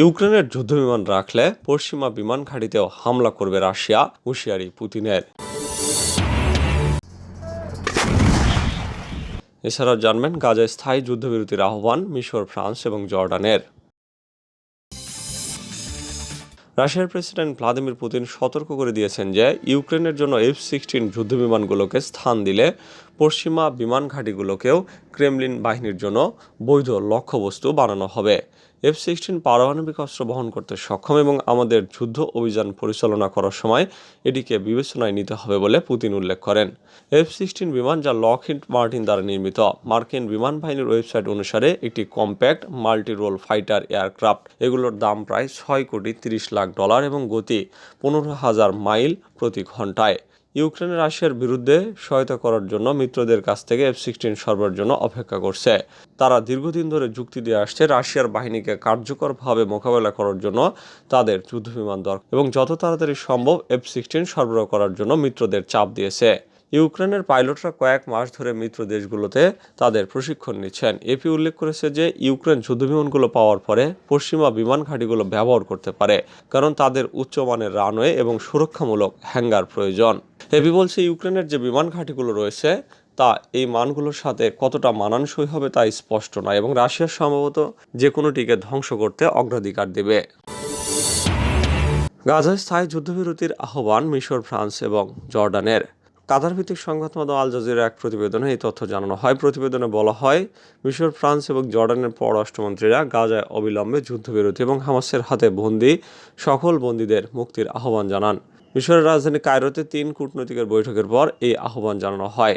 ইউক্রেনের যুদ্ধবিমান রাখলে পশ্চিমা বিমান ঘাঁটিতেও হামলা করবে রাশিয়া, হুঁশিয়ারি পুতিনের। এছাড়াও জানবেন, গাজায় স্থায়ী যুদ্ধবিরতির আহ্বান মিশর, ফ্রান্স এবং জর্ডানের। রাশিয়ার প্রেসিডেন্ট ভ্লাদিমির পুতিন সতর্ক করে দিয়েছেন যে, ইউক্রেনের জন্য এফ সিক্সটিন যুদ্ধবিমানগুলোকে স্থান দিলে পশ্চিমা বিমান ঘাঁটিগুলোকেও ক্রেমলিন বাহিনীর জন্য বৈধ লক্ষ্যবস্তু বানানো হবে। এফ সিক্সটিন পারমাণবিক অস্ত্র বহন করতে সক্ষম এবং আমাদের যুদ্ধ অভিযান পরিচালনা করার সময় এটিকে বিবেচনায় নিতে হবে বলে পুতিন উল্লেখ করেন। এফ সিক্সটিন বিমান যা লকহিড মার্টিন দ্বারা নির্মিত। মার্কিন বিমান বাহিনীর ওয়েবসাইট অনুসারে একটি compact multi role fighter aircraft. এগুলোর দাম প্রায় ছয় কোটি তিরিশ লাখ ডলার এবং গতি পনেরো হাজার মাইল প্রতি ঘন্টায়। ইউক্রেনের রাশিয়ার বিরুদ্ধে সহায়তা করার জন্য মিত্রদের কাছ থেকে এফ সিক্সটিন সরবরাহের জন্য অপেক্ষা করছে। তারা দীর্ঘদিন ধরে যুক্তি দিয়ে আসছে রাশিয়ার বাহিনীকে কার্যকরভাবে মোকাবেলা করার জন্য তাদের যুদ্ধবিমান দরকার এবং যত তাড়াতাড়ি সম্ভব এফ সিক্সটিন সরবরাহ করার জন্য মিত্রদের চাপ দিয়েছে। ইউক্রেনের পাইলটরা কয়েক মাস ধরে মিত্র দেশগুলোতে তাদের প্রশিক্ষণ নিচ্ছেন। এপি উল্লেখ করেছে যে, ইউক্রেন যুদ্ধবিমানগুলো পাওয়ার পরে পশ্চিমা বিমান ঘাঁটিগুলো ব্যবহার করতে পারে, কারণ তাদের উচ্চমানের রানওয়ে এবং সুরক্ষামূলক হ্যাঙ্গার প্রয়োজন। এপি বলছে, ইউক্রেনের যে বিমান ঘাঁটিগুলো রয়েছে, তা এই মানগুলোর সাথে কতটা মানানসই হবে তা স্পষ্ট নয় এবং রাশিয়া সম্ভবত যে কোনোটিকে ধ্বংস করতে অগ্রাধিকার দেবে। গাজায় স্থায়ী যুদ্ধবিরতির আহ্বান মিশর, ফ্রান্স এবং জর্ডানের। কাতার ভিত্তিক সংবাদ আল জাজিরার এক প্রতিবেদনে এই তথ্য জানানো হয়। প্রতিবেদনে বলা হয়, মিশর, ফ্রান্স এবং জর্ডানের পররাষ্ট্রমন্ত্রীরা গাজায় অবিলম্বে যুদ্ধবিরতি এবং হামাসের হাতে বন্দি সকল বন্দীদের মুক্তির আহ্বান জানান। মিশরের রাজধানী কায়রোতে তিন কূটনৈতিকের বৈঠকের পর এই আহ্বান জানানো হয়।